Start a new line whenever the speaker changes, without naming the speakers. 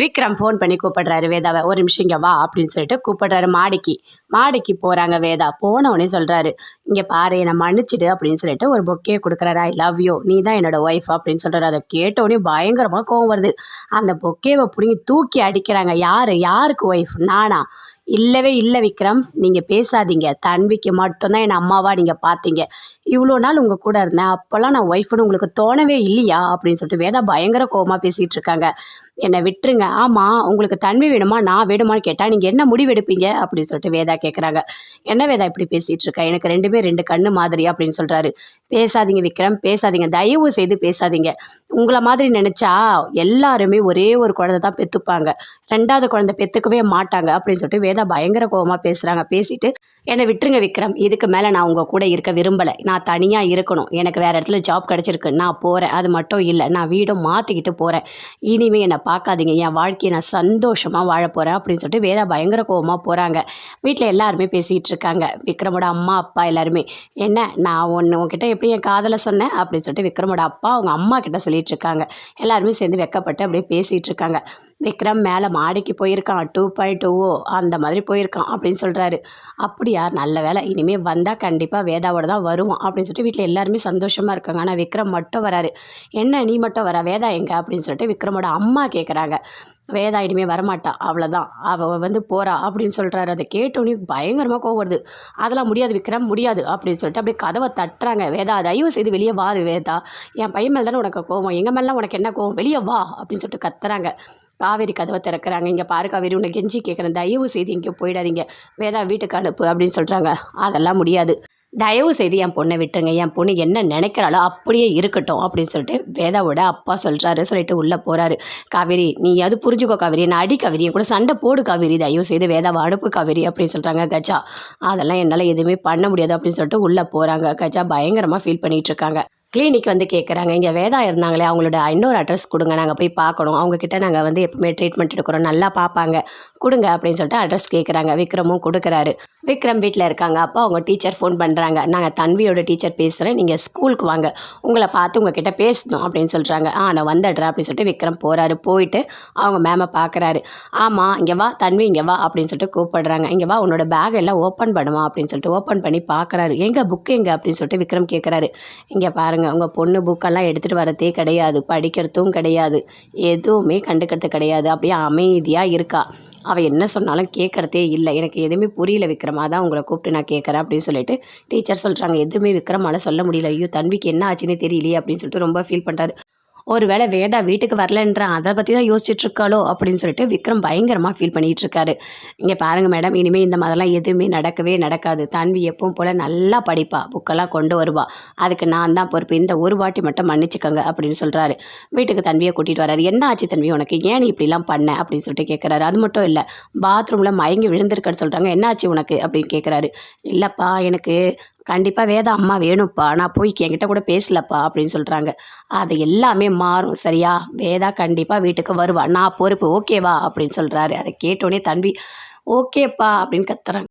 Vikram phone பண்ணி கூப்பிடுறாரு வேதாவை ஒரு நிமிஷம் இங்கே வா அப்படின்னு சொல்லிட்டு கூப்பிடுறாரு மாடிக்கு. மாடிக்கு போகிறாங்க வேதா. போன உடனே சொல்கிறாரு இங்கே பாரு என்னை மன்னிச்சிடு அப்படின்னு சொல்லிட்டு ஒரு பொக்கே கொடுக்குறாரு. I love you. நீ தான் என்னோட ஒய்ஃப் அப்படின்னு சொல்கிறாரு அதை கேட்ட உடனே பயங்கரமாக கோவம் வருது. அந்த பொக்கேவை பிடிங்கி தூக்கி அடிக்கிறாங்க. யார்? யாருக்கு ஒய்ஃப் நானா. இல்லவே இல்லை விக்ரம். நீங்கள் பேசாதீங்க. தன்விக்கு மட்டும்தான் என் அம்மாவாக நீங்கள் பார்த்தீங்க இவ்வளோ நாள் உங்கள் கூட இருந்தேன். அப்போல்லாம் நான் ஒய்ஃப்னு உங்களுக்கு தோணவே இல்லையா? அப்படின்னு சொல்லிட்டு வேதா பயங்கர கோவமாக பேசிகிட்டு இருக்காங்க. என்னை விட்டுருங்க. ஆமாம் உங்களுக்கு தன்மை வேணுமா? நான் வேணுமான்னு கேட்டால் நீங்கள் என்ன முடிவு எடுப்பீங்க? அப்படின்னு சொல்லிட்டு வேதா கேட்குறாங்க என்ன வேதா இப்படி பேசிகிட்டு இருக்கா? எனக்கு ரெண்டுமே ரெண்டு கண்ணு மாதிரி அப்படின்னு சொல்கிறாரு பேசாதீங்க விக்ரம். பேசாதீங்க. தயவு செய்து பேசாதீங்க. உங்களை மாதிரி நினச்சா எல்லாருமே ஒரே ஒரு குழந்தை தான் பெற்றுப்பாங்க ரெண்டாவது குழந்தை பெற்றுக்கவே மாட்டாங்க அப்படின்னு சொல்லிட்டு வேதா பயங்கர கோவமாக பேசுகிறாங்க பேசிட்டு என்னை விட்டுருங்க விக்ரம். இதுக்கு மேலே நான் உங்கள் கூட இருக்க விரும்பலை. நான் தனியாக இருக்கணும். எனக்கு வேறு இடத்துல ஜாப் கிடச்சிருக்கு. நான் போகிறேன் அது மட்டும் இல்லை. நான் வீடும் மாற்றிக்கிட்டு போகிறேன் இனிமேல் என்னை பார்க்காதீங்க. என் வாழ்க்கையை நான் சந்தோஷமாக வாழ போகிறேன் அப்படின்னு சொல்லிட்டு வேதா பயங்கர கோவமாக போகிறாங்க வீட்டில் எல்லாருமே பேசிகிட்டு இருக்காங்க. விக்ரமோட அம்மா அப்பா எல்லாருமே என்ன? நான் ஒன்று உங்ககிட்ட எப்படி என் காதலை சொன்னேன்? அப்படின்னு சொல்லிட்டு விக்ரமோட அப்பா அவங்க அம்மா கிட்ட சொல்லிட்டு இருக்காங்க எல்லாருமே சேர்ந்து வெக்கப்பட்டு அப்படியே பேசிகிட்டு இருக்காங்க விக்ரம் மேலே மாடிக்கு போயிருக்கான். டூ பாயிண்ட் டூவோ அந்த மாதிரி போயிருக்கான் அப்படின்னு சொல்கிறாரு. அப்படியா? நல்ல வேலை இனிமேல் வந்தால் கண்டிப்பாக வேதாவோட தான் வருவோம் அப்படின்னு சொல்லிட்டு வீட்டில் எல்லாருமே சந்தோஷமாக இருக்காங்க. ஆனால் விக்ரம் மட்டும் வராரு. என்ன நீ மட்டும் வர? வேதா எங்க? அப்படின்னு சொல்லிட்டு விக்ரமோட அம்மா கேட்குறாங்க. வேதா இனிமேல் வரமாட்டா அவ்வளோதான் அவள் வந்து போகிறா அப்படின்னு சொல்கிறாரு அதை கேட்டோன்னே பயங்கரமாக கோவம் வருது. அதெல்லாம் முடியாது விக்ரம் முடியாது அப்படின்னு சொல்லிட்டு அப்படியே கதவை தட்டுறாங்க. வேதா தயவு செய்து வெளியே வா வேதா. என் பையன் மேலே தானே உனக்கு கோவம்? எங்கள் மேலாம் உனக்கு என்ன கோவம்? வெளியே வா அப்படின்னு சொல்லிட்டு கத்துறாங்க. காவேரி கதவை திறக்கிறாங்க. இங்கே பாரு காவேரி உன்னை கெஞ்சி கேட்குறேன் தயவு செய்து இங்கே போயிடாதீங்க. வேதா வீட்டுக்கு அனுப்பு அப்படின்னு சொல்கிறாங்க அதெல்லாம் முடியாது. தயவு செய்து என் பொண்ணை விட்டுருங்க. என் பொண்ணு என்ன நினைக்கிறாளோ அப்படியே இருக்கட்டும் அப்படின்னு சொல்லிட்டு வேதாவோட அப்பா சொல்கிறாரு சொல்லிட்டு உள்ளே போகிறாரு காவேரி நீ அது புரிஞ்சுக்கோ காவேரி. நான் அடி காவேரி என் கூட சண்டை போடு காவேரி. தயவு செய்து வேதாவை அனுப்பு காவேரி அப்படின்னு சொல்கிறாங்க கஜா. அதெல்லாம் என்னால் எதுவுமே பண்ண முடியாது அப்படின்னு சொல்லிட்டு உள்ளே போகிறாங்க கஜா பயங்கரமாக ஃபீல் பண்ணிகிட்ருக்காங்க கிளினிக் வந்து கேட்குறாங்க இங்கே வேதா இருந்தாங்களே அவங்களோட இன்னொரு அட்ரஸ் கொடுங்க. நாங்கள் போய் பார்க்கணும். அவங்கக்கிட்ட நாங்கள் வந்து எப்பவுமே ட்ரீட்மெண்ட் எடுக்கிறோம். நல்லா பார்ப்பாங்க. கொடுங்க அப்படின்னு சொல்லிட்டு அட்ரஸ் கேட்குறாங்க விக்ரமும் கொடுக்குறாரு. விக்ரம் வீட்டில் இருக்காங்க. அப்போ அவங்க டீச்சர் ஃபோன் பண்ணுறாங்க நாங்கள் தன்வியோட டீச்சர் பேசுகிறேன் நீங்கள் ஸ்கூலுக்கு வாங்க. உங்களை பார்த்து உங்ககிட்ட பேசணும் அப்படின்னு சொல்கிறாங்க ஆ நான் வந்துடுறேன் அப்படின்னு சொல்லிட்டு விக்ரம் போகிறாரு போயிட்டு அவங்க மேமை பார்க்குறாரு. ஆமாம் இங்கே வா தன்வி இங்கே வா அப்படின்னு சொல்லிட்டு கூப்பிடுறாங்க. இங்கே வா உன்னோட பேக் எல்லாம் ஓப்பன் பண்ணுமா அப்படின்னு சொல்லிட்டு ஓப்பன் பண்ணி பார்க்குறாரு. எங்கே புக்கு எங்கே? அப்படின்னு சொல்லிட்டு விக்ரம் கேட்குறாரு இங்கே பாருங்கள் உங்கள் பொண்ணு புக்கெல்லாம் எடுத்துகிட்டு வரதே கிடையாது. படிக்கிறதும் கிடையாது. எதுவுமே கண்டுக்கிறது கிடையாது. அப்படியே அமைதியாக இருக்கா. அவள் என்ன சொன்னாலும் கேட்குறதே இல்லை. எனக்கு எதுவுமே புரியல விக்ரமா. தான் உங்களை கூப்பிட்டு நான் கேட்குறேன் அப்படின்னு சொல்லிட்டு டீச்சர் சொல்கிறாங்க எதுவுமே விக்ரமால சொல்ல முடியல. ஐயோ தன்விக்கு என்ன ஆச்சுன்னே தெரியலையே அப்படின்னு சொல்லிட்டு ரொம்ப ஃபீல் பண்ணுறாரு ஒருவேளை வேதா வீட்டுக்கு வரலன்ற அதை பற்றி தான் யோசிச்சுட்டு இருக்காளோ அப்படின்னு சொல்லிட்டு விக்ரம் பயங்கரமாக ஃபீல் பண்ணிகிட்டு இருக்காரு. இங்கே பாருங்கள் மேடம் இனிமேல் இந்த மாதிரிலாம் எதுவுமே நடக்கவே நடக்காது. தன்வி எப்பவும் போல் நல்லா படிப்பா. புக்கெல்லாம் கொண்டு வருவா. அதுக்கு நான் தான் பொறுப்பு. இந்த ஒரு வாட்டி மட்டும் மன்னிச்சுக்கோங்க அப்படின்னு சொல்கிறாரு வீட்டுக்கு தன்வியை கூட்டிகிட்டு வராரு. என்ன ஆச்சு தன்வி? உனக்கு ஏன் நீ இப்படிலாம் பண்ண? அப்படின்னு சொல்லிட்டு கேட்குறாரு அது மட்டும் இல்லை. பாத்ரூமில் மயங்கி விழுந்திருக்கன்னு சொல்கிறாங்க என்னாச்சு உனக்கு? அப்படின்னு கேட்குறாரு இல்லைப்பா எனக்கு கண்டிப்பாக வேதா அம்மா வேணும்ப்பா. நான் போய் என்கிட்ட கூட பேசலப்பா அப்படின்னு சொல்கிறாங்க அது எல்லாமே மாறும். சரியா? வேதா கண்டிப்பாக வீட்டுக்கு வருவா. நான் பொறுப்பு ஓகேவா? அப்படின்னு சொல்கிறாரு அதை கேட்டோடனே தம்பி ஓகேப்பா அப்படின்னு கத்துறாங்க.